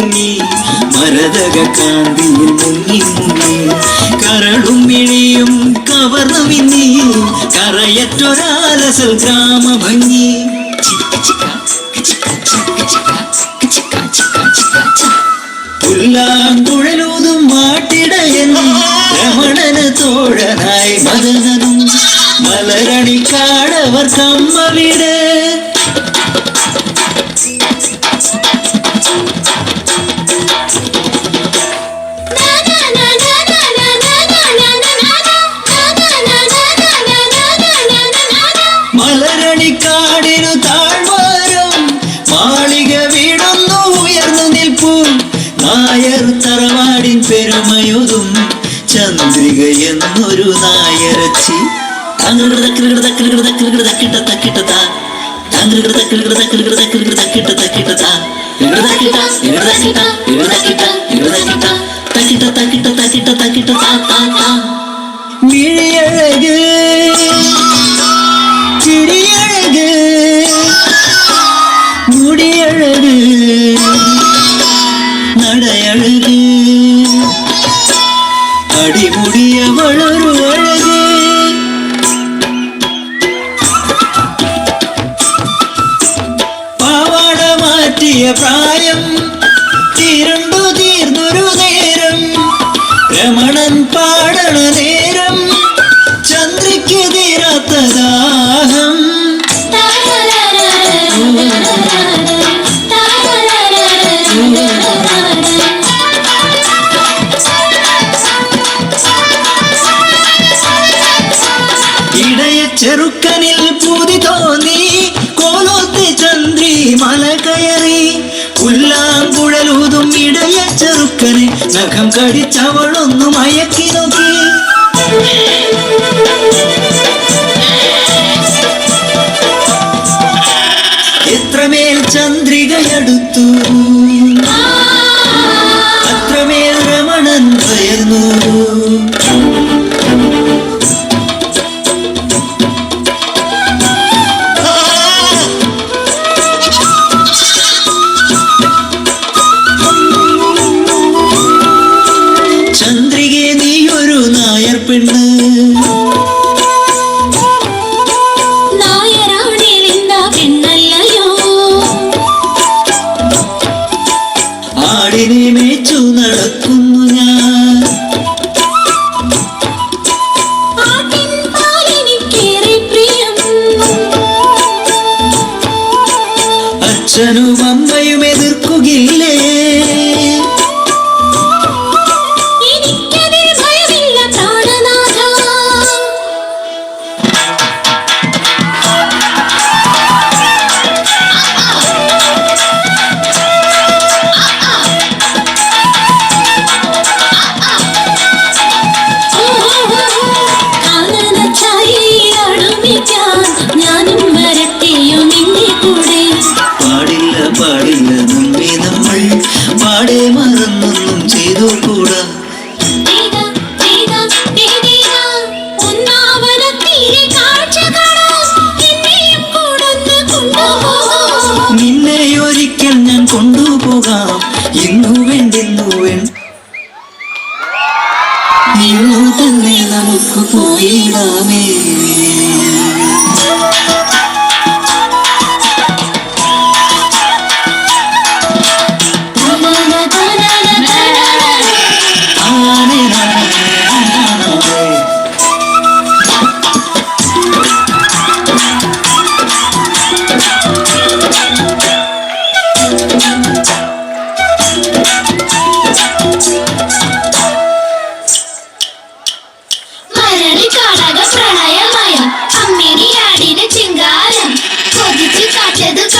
വിങ്ങി മരതക കാന്തിയിൽ മുങ്ങി മുങ്ങി കരളും വിളിയും കവർന്നു വിങ്ങി കറയറ്റൊരാലസൽ ഗ്രാമഭംഗി. പുല്ലാങ്കുഴലൂതും മാട്ടിടയൻ രമണന് തോഴനായി മദനനും മലരണിക്കാടവർ കമ്മ വീട് ചന്ദ്രിക എന്നൊരു നായരച്ചി മിഴിയഴക് മാറ്റിയ പ്രായം തീരണ്ടു തീർന്നൊരു നേരം. രമണൻ പാടണ നേരം ചന്ദ്രയ്ക്ക് തീരാത്ത ദാഹം. ചെറുക്കനിൽ പൂതി തോന്നി. ചെറുക്കനെ നഖം കടിച്ചവളൊന്നു മയക്കി നോക്കി. നടക്കുന്നു ഞാൻ. അച്ഛനും തന്നെ നമുക്ക് പോയിടാമേ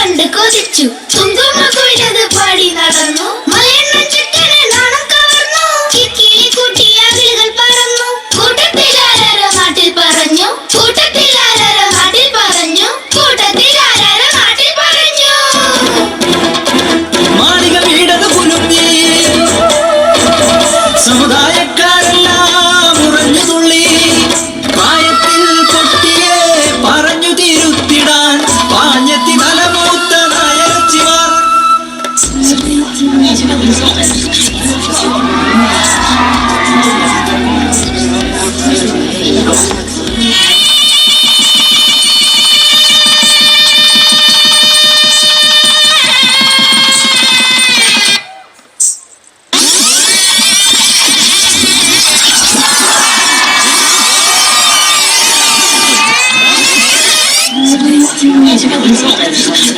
കണ്ട് കൊതിച്ചു. കൊയ്തത് പാടി നടന്നു. 让我做你的叔叔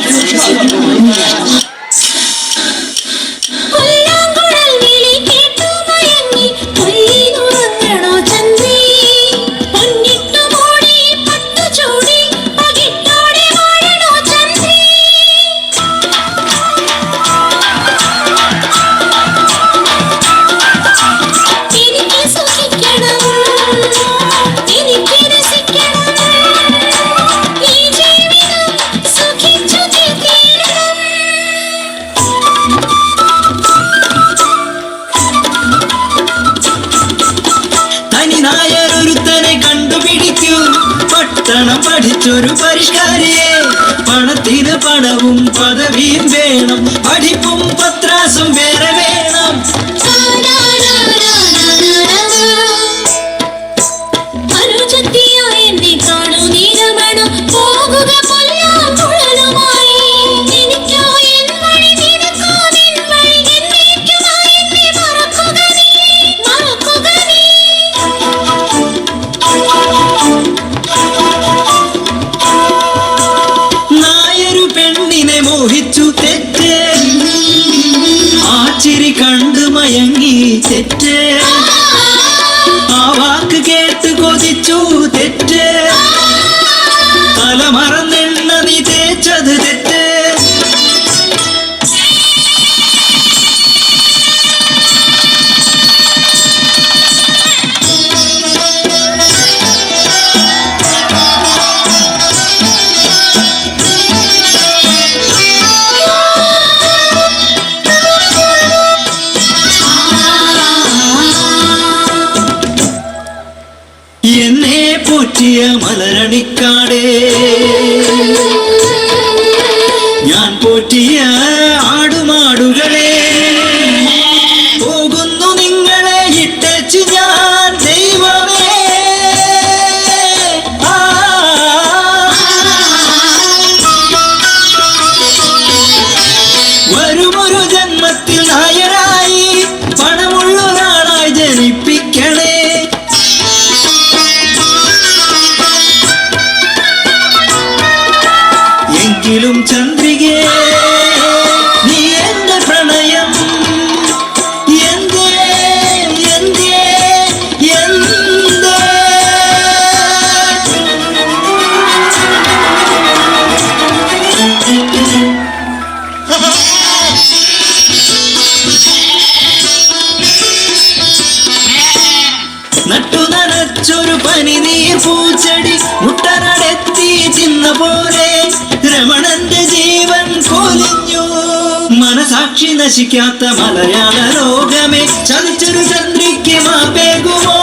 കിട്ടണം പഠിച്ചൊരു പരിഷ്കാരിയെ. പണത്തിന് പണവും പദവിയും വേണം. പഠിപ്പും പത്രാസും വേറെ വേണം. சிற்று പോറ്റിയ മലരണിക്കാടേ. ഞാൻ പോറ്റിയ നട്ടു പനി നീ പൂച്ചെടി മുട്ടനടത്തി ചിന്ന പോലെ രമണന്റെ ജീവൻ കൊലിഞ്ഞു മനസാക്ഷി നശിക്കാത്ത മലയാള ലോകമേ ചതിച്ചൊരു ചന്ദ്രിക്ക് മാപ്പേകുമോ?